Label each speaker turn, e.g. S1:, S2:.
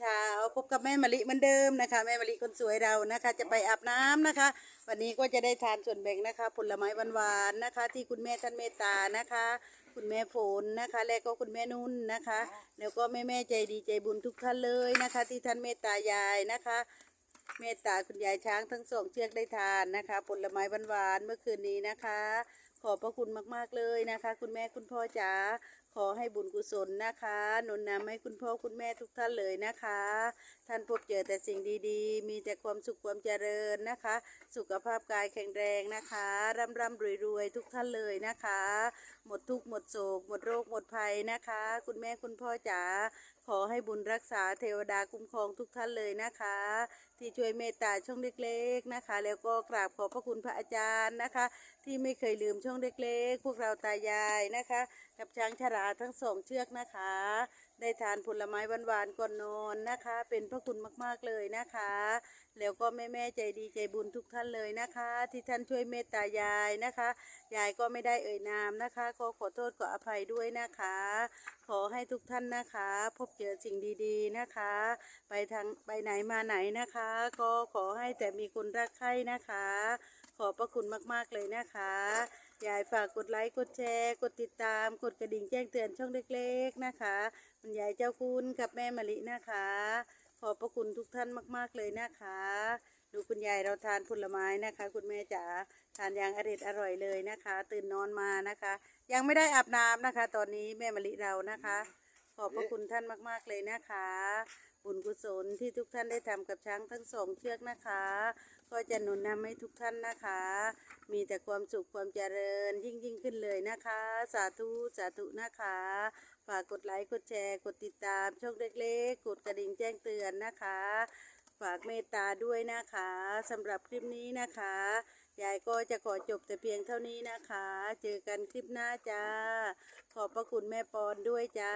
S1: เช้า พบกับแม่มะลิเหมือนเดิมนะคะ แม่มะลิคนสวยเรานะคะ จะไปอาบน้ำนะคะ วันนี้ก็จะได้ทานส่วนแบ่งนะคะ ผลไม้หวานๆนะคะ ที่คุณแม่ท่านเมตตานะคะ คุณแม่ฝนนะคะ และก็คุณแม่นุ่นนะคะ แล้วก็แม่แม่ๆใจดีใจบุญทุกท่านเลยนะคะ ที่ท่านเมตตายายนะคะ เมตตาคุณยายช้างทั้งสองเชือกได้ทานนะคะ ผลไม้หวานๆเมื่อคืนนี้นะคะ ขอบพระคุณมากๆเลยนะคะ คุณแม่คุณพ่อจ๋าขอให้บุญกุศลนะคะหนุนนำให้คุณพ่อคุณแม่ทุกท่านเลยนะคะ ท่านพบเจอแต่สิ่งดีๆ มีแต่ความสุขความเจริญนะคะ สุขภาพกายแข็งแรงนะคะร่ำร่ำรวยรวยทุกท่านเลยนะคะ หมดทุกข์หมดโศก หมดโรคหมดภัยนะคะ คุณแม่คุณพ่อจ๋าขอให้บุญรักษาเทวดาคุ้มครองทุกท่านเลยนะคะ ที่ช่วยเมตตาช่องเล็กๆนะคะ แล้วก็กราบขอบพระคุณพระอาจารย์นะคะ ที่ไม่เคยลืมช่องเล็กๆ พวกเราตายายนะคะ กับช้างชราทั้งสองเชือกนะคะ ได้ทานผลไม้หวานๆก่อนนอนนะคะ เป็นพระคุณมากๆเลยนะคะ แล้วก็แม่ๆใจดีใจบุญทุกท่านเลยนะคะ ที่ท่านช่วยเมตตายายนะคะ ยายก็ไม่ได้เอ่ยนามนะคะก็ขอโทษขออภัยด้วยนะคะ ขอให้ทุกท่านนะคะ พบเจอสิ่งดีๆนะคะ ไปทางไปไหนมาไหนนะคะ ก็ขอให้แต่มีคนรักใคร่นะคะ ขอบพระคุณมากๆเลยนะคะยายฝากกดไลค์ กดแชร์ กดติดตาม กดกระดิ่งแจ้งเตือนช่องเล็กๆนะคะยายเจ้าคุณกับแม่มะลินะคะ ขอบพระคุณทุกท่านมาก ๆ เลยนะคะ ดูคุณยายเราทานผลไม้นะคะ คุณแม่จ๋าทานอย่างอร่อยอร่อยเลยนะคะ ตื่นนอนมานะคะ ยังไม่ได้อาบน้ำนะคะ ตอนนี้แม่มะลิเรานะคะ ขอบพระคุณท่านมาก ๆ เลยนะคะ ศลที่ทุกท่านได้ทำกับช้างทั้งสองเชือกนะคะ ก็จะหนุนนำให้ทุกท่านนะคะ มีแต่ความสุขความเจริญยิ่งยิ่งขึ้นเลยนะคะ สาธุสาธุนะคะ ฝากกดไลค์กดแชร์ กดติดตามช่องเล็กๆ กดกระดิ่งแจ้งเตือนนะคะ ฝากเมตตาด้วยนะคะสำหรับคลิปนี้นะคะยายก็จะขอจบแต่เพียงเท่านี้นะคะ เจอกันคลิปหน้าจ้า ขอบพระคุณแม่ปอนด้วยจ้า